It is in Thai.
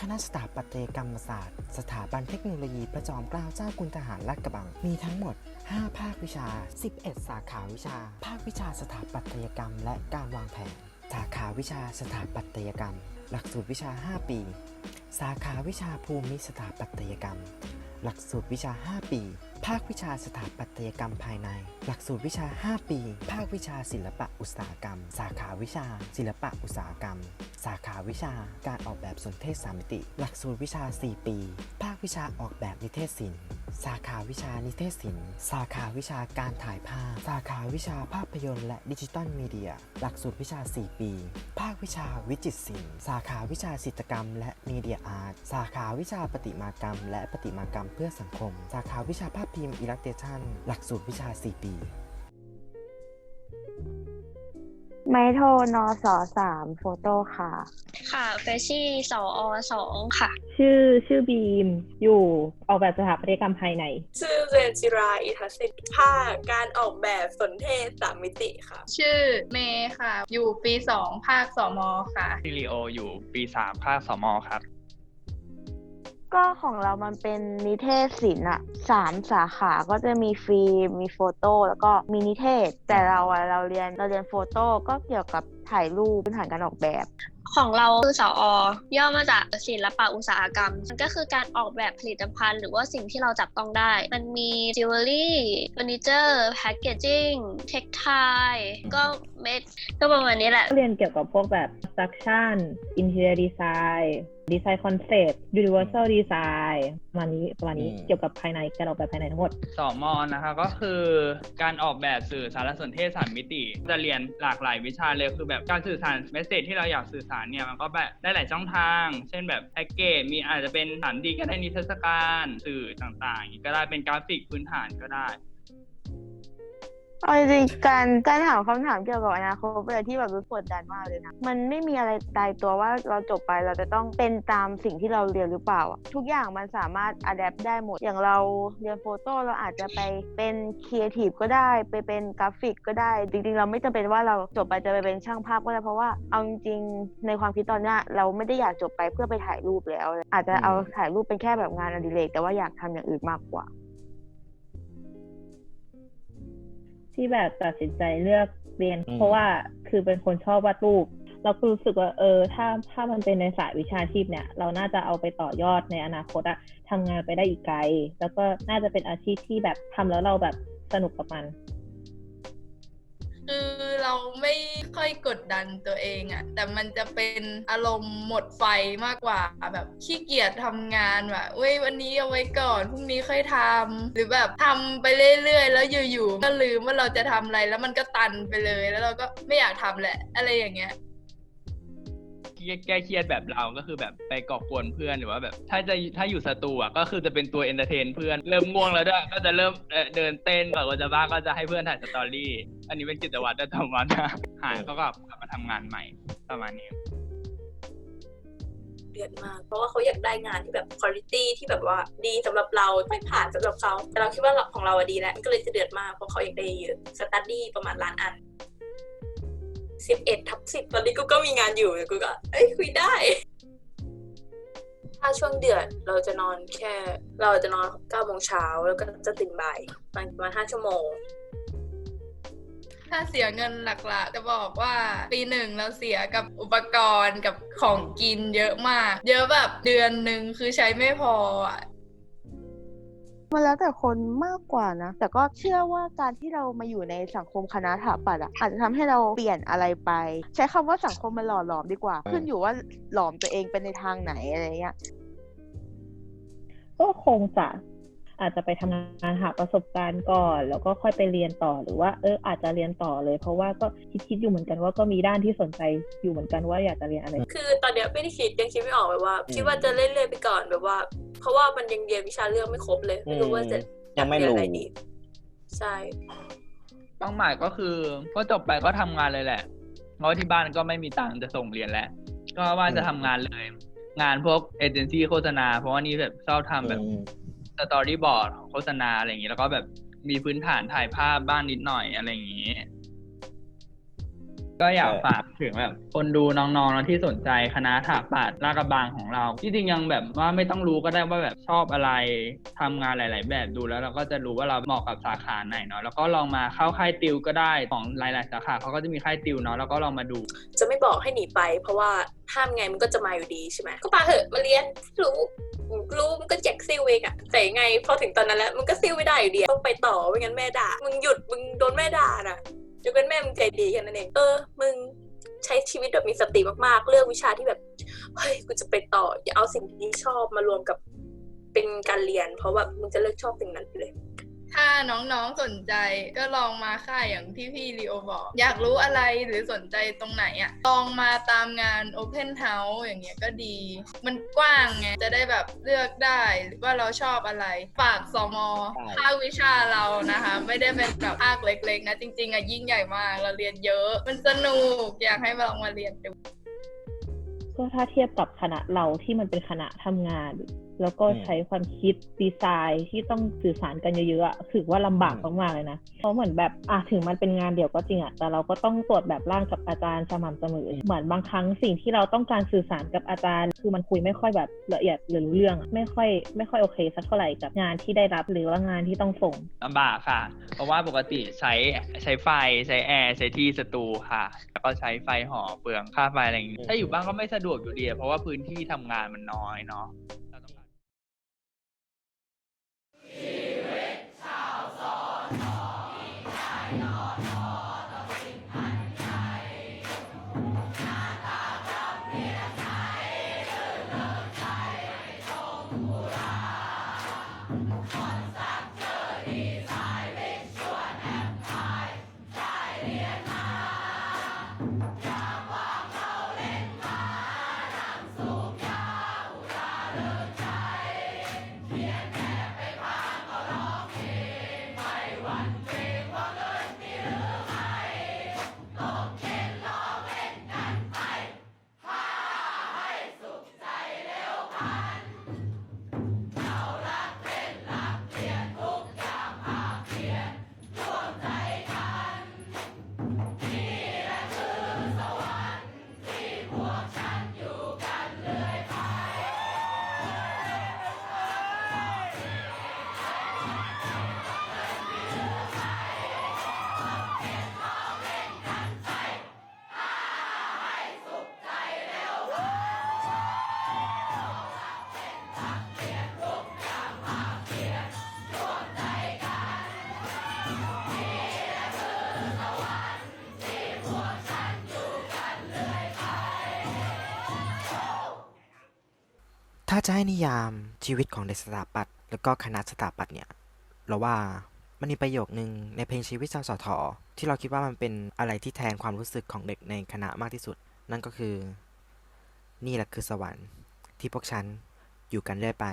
คณะสถาปัตยกรรมศาสตร์ สถาบันเทคโนโลยีพระจอมเกล้าเจ้าคุณทหารลาดกระบัง มีทั้งหมด 5 ภาควิชา 11 สาขาวิชา ภาควิชาสถาปัตยกรรม และการวางแผน สาขาวิชาสถาปัตยกรรม หลักสูตรวิชา 5 ปี สาขาวิชาภูมิสถาปัตยกรรม หลักสูตรวิชา 5 ปี ภาควิชาสถาปัตยกรรมภายใน หลักสูตรวิชา 5 ปี ภาควิชาศิลปะอุตสาหกรรม สาขาวิชา ศิลปะอุตสาหกรรม สาขาวิชา การออกแบบสนเทศสามมิติ หลักสูตรวิชา 4 ปี ภาควิชาออกแบบนิเทศศิลป์ สาขาวิชานิเทศศิลป์ สาขาวิชาการถ่ายภาพ สาขาวิชาภาพยนตร์และดิจิตอลมีเดีย หลักสูตรวิชา 4 ปี ภาควิชาวิจิตรศิลป์ สาขาวิชาจิตรกรรม และมีเดียอาร์ต สาขาวิชาประติมากรรม และประติมากรรมเพื่อสังคม สาขาวิชาภาพพิมพ์อิลักเทชันหลักสูตรวิชา 4 ปี ไมโทรนอสอสามโฟโต้ค่ะ ค่ะเฟชชี่สอสองค่ะ ชื่อชื่อบีมอยู่ออกแบบสถาปัตยกรรมภายใน ชื่อเรนจิราอิทัสสิทธิ์ภาคการออกแบบสนเทศสามมิติค่ะ ชื่อเมย์ค่ะ อยู่ปีสองภาคสมค่ะซิลิโออยู่ปีสามภาคสมครับ ก็ของเรามันเป็นนิเทศศิลป์อะสามสาขาก็จะมีฟิล์มมีโฟโต้แล้วก็มีนิเทศ แต่เราอะเราเรียนเราเรียนโฟโต้ก็เกี่ยวกับถ่ายรูปพื้นฐานการออกแบบ ของเราคือสออย่อมาจากศิลปะอุตสาหกรรม มันก็คือการออกแบบผลิตภัณฑ์ หรือว่าสิ่งที่เราจับต้องได้ มันมีจิวเวลรี่เฟอร์นิเจอร์แพคเกจิ้งเทคไทก็เม็ดก็ประมาณนี้แหละ เรียนเกี่ยวกับพวกแบบ structure interior design design concept universal design ประมาณนี้ประมาณนี้อืมเกี่ยวกับภายในการออกแบบภายในทั้งหมดสมอนะคะก็คือการออกแบบสื่อสารสนเทศสามมิติ จะเรียนหลากหลายวิชาเลยคือแบบการสื่อสารเมสเซจที่เราอยากสื่อสารเนี่ยมันก็แบบได้หลายช่องทาง เช่นแบบแพ็กเกจมีอาจจะเป็นสามดีก็ได้นิทรรศการสื่อต่างๆอย่างนี้ก็ได้เป็นกราฟิกพื้นฐานก็ได้ เอาจริงๆการการถามคำถามเกี่ยวกับอนาคตเป็นอะไรที่แบบรู้สึกกดดันมากเลยนะ มันไม่มีอะไรตายตัวว่าเราจบไปเราจะต้องเป็นตามสิ่งที่เราเรียนหรือเปล่าอะทุกอย่างมันสามารถอัดแอปได้หมด อย่างเราเรียนโฟโต้เราอาจจะไปเป็นครีเอทีฟก็ได้ ไปเป็นกราฟิกก็ได้ จริงๆ เราไม่จำเป็นว่าเราจบไปจะไปเป็นช่างภาพก็ได้เพราะว่าเอาจริงๆในความคิดตอนเนี้ยเราไม่ได้อยากจบไปเพื่อไปถ่ายรูปแล้ว อาจจะเอาถ่ายรูปเป็นแค่แบบงานอดิเรกแต่ว่าอยากทำอย่างอื่นมากกว่า ที่แบบตัดสินใจเลือกเรียนอืมเพราะว่าคือเป็นคนชอบวาดรูปเราก็รู้สึกว่าเออถ้าถ้ามันเป็นในสายวิชาชีพเนี่ย เราน่าจะเอาไปต่อยอดในอนาคตอะทำงานไปได้อีกไกล แล้วก็น่าจะเป็นอาชีพที่แบบทำแล้วเราแบบสนุกกับมันคือ เราไม่ค่อยกดดันตัวเองอะแต่มันจะเป็นอารมณ์หมดไฟมากกว่าแบบขี้เกียจทำงานแบบเว้ยวันนี้เอาไว้ก่อนพรุ่งนี้ค่อยทำหรือแบบทำไปเรื่อยๆ แล้วอยู่ๆก็ลืมว่าเราจะทำอะไรแล้วมันก็ตันไปเลย แล้วเราก็ไม่อยากทำแหละ อะไรอย่างเงี้ย แก้เครียดแบบเราก็คือแบบไปก่อกวนเพื่อนหรือว่าแบบ ถ้าจะถ้าอยู่สตูอะก็คือจะเป็นตัวเอนเตอร์เทนเพื่อนเริ่มง่วงแล้วด้วยก็จะเริ่มเอ่อเดินเต้นก่อนว่าจะบ้าก็จะให้เพื่อนถ่ายสตอรี่ อันนี้เป็นกิจวัตรประจำวันนะหายเขาก็กลับมาทำงานใหม่ประมาณนี้เดือดมากเพราะว่าเขาอยากได้งานที่แบบคุณภาพที่แบบว่าดีสำหรับเราไม่ผ่านสำหรับเขาแต่เราคิดว่าของเราดีแล้วก็เลยจะเดือดมากเพราะเขาอยากได้เยอะสตัดดี้ประมาณล้านอัน สิบเอ็ดทับสิบตอนนี้กูก็มีงานอยู่กูก็ เอ้ยคุยได้ ถ้าช่วงเดือดเราจะนอนแค่ เราจะนอนเก้าโมงเช้าแล้วก็จะตื่นบ่ายประมาณห้าชั่วโมงถ้าเสียเงินหลักๆ จะบอกว่าปีหนึ่งเราเสียกับอุปกรณ์กับของกินเยอะมาก เยอะแบบเดือนหนึ่งคือใช้ไม่พออะ มันแล้วแต่คนมากกว่านะ แต่ก็เชื่อว่าการที่เรามาอยู่ในสังคมคณะถาปัตย์อะอาจจะทำให้เราเปลี่ยนอะไรไป ใช้คำว่าสังคมมันหล่อหลอมดีกว่า ขึ้นอยู่ว่าหลอมตัวเองเป็นในทางไหนอะไรเงี้ยก็คงจะ อาจจะไปทำงานหาประสบการณ์ก่อน แล้วก็ค่อยไปเรียนต่อหรือว่าเอออาจจะเรียนต่อเลย เพราะว่าก็คิดคิดๆอยู่เหมือนกันว่าก็มีด้านที่สนใจอยู่เหมือนกันว่าอยากจะเรียนอะไร คือตอนเนี้ยไม่ได้คิดยังคิดไม่ออกแบบว่า คิดว่าจะเล่นเรื่อยๆไปก่อนแบบว่า เพราะว่ามันยังเรียนวิชาเรื่องไม่ครบเลย ไม่รู้ว่าจะยังไม่เรียนรู้อะไรดีใช่เป้าหมายก็คือก็จบไปก็ทำงานเลยแหละเพราะที่บ้านก็ไม่มีตังค์จะส่งเรียนแล้ว ก็ว่าจะทำงานเลย งานพวกเอเจนซี่โฆษณา เพราะว่านี่แบบชอบทำแบบอืม สตอรี่บอร์ดโฆษณาอะไรอย่างนี้ แล้วก็แบบมีพื้นฐานถ่ายภาพบ้างนิดหน่อยอะไรอย่างนี้ ก็อยากฝากถึงแบบคนดูน้องๆที่สนใจคณะถาปัดลากระบังของเราที่จริงยังแบบว่าไม่ต้องรู้ก็ได้ว่าแบบชอบอะไรทำงานหลาย ๆ แบบดูแล้วเราก็จะรู้ว่าเราเหมาะกับสาขาไหนเนาะแล้วก็ลองมาเข้าค่ายติวก็ได้ของหลาย ๆ สาขาเขาก็จะมีค่ายติวเนาะแล้วก็ลองมาดู จะไม่บอกให้หนีไป เพราะว่าห้ามไงมันก็จะมาอยู่ดีใช่ไหมก็ปาเหอะมาเรียนรู้ รู้มันก็แจกซิลเองอะแต่ยังไงพอถึงตอนนั้นแล้วมันก็ซิลไม่ได้อยู่ดีต้องไปต่อไม่งั้นแม่ด่ามึงหยุดมึงโดนแม่ด่าน่ะยกเป็นแม่มึงใจดีแค่นั้นเองเออมึงใช้ชีวิตแบบมีสติมากๆ เลือกวิชาที่แบบเฮ้ยกูจะไปต่ออย่าเอาสิ่งที่ชอบมารวมกับเป็นการเรียน เพราะว่ามึงจะเลิกชอบสิ่งนั้นไปเลย ถ้าน้องๆสนใจก็ลองมาค่ายอย่างที่พี่ลีโอบอก อยากรู้อะไรหรือสนใจตรงไหนอะลองมาตามงาน Open House อย่างเงี้ยก็ดี มันกว้างไง จะได้แบบเลือกได้ว่าเราชอบอะไร ฝากสมใช่ภาควิชาเรานะคะ ไม่ได้เป็นแบบภาคเล็กๆนะ จริงๆอะยิ่งใหญ่มาก เราเรียนเยอะ มันสนุกอยากให้ลองมาเรียนดูก็ถ้าเทียบกับคณะเราที่มันเป็นคณะทำงาน แล้วก็อืมใช้ความคิดดีไซน์ที่ต้องสื่อสารกันเยอะๆอะถือว่าลำบากอืมมากๆเลยนะ เพราะเหมือนแบบอะถึงมันเป็นงานเดี่ยวก็จริงอะแต่เราก็ต้องตรวจแบบร่างกับอาจารย์สม่ำเสมอ เหมือนบางครั้งสิ่งที่เราต้องการสื่อสารกับอาจารย์ คือมันคุยไม่ค่อยแบบละเอียดหรือรู้เรื่องอะไม่ค่อยไม่ค่อยโอเคสักเท่าไหร่กับงานที่ได้รับหรือว่างานที่ต้องส่งลำบากค่ะ เพราะว่าปกติใช้ใช้ไฟใช้แอร์ใช้ที่สตูค่ะ แล้วก็ใช้ไฟหอเปลืองค่าไฟอะไรอย่างงี้อืมถ้าอยู่บ้านก็ไม่สะดวกอยู่ดีเพราะว่าพื้นที่ทำงานมันน้อยเนาะ ถ้าจะให้นิยามชีวิตของเด็กสถาปัตย์แล้วก็คณะสถาปัตย์เนี่ย เราว่ามันมีประโยคนึงในเพลงชีวิตชาวสอทที่เราคิดว่ามันเป็นอะไรที่แทนความรู้สึกของเด็กในคณะมากที่สุด นั่นก็คือ นี่แหละคือสวรรค์ที่พวกฉันอยู่กันเรื่อยไป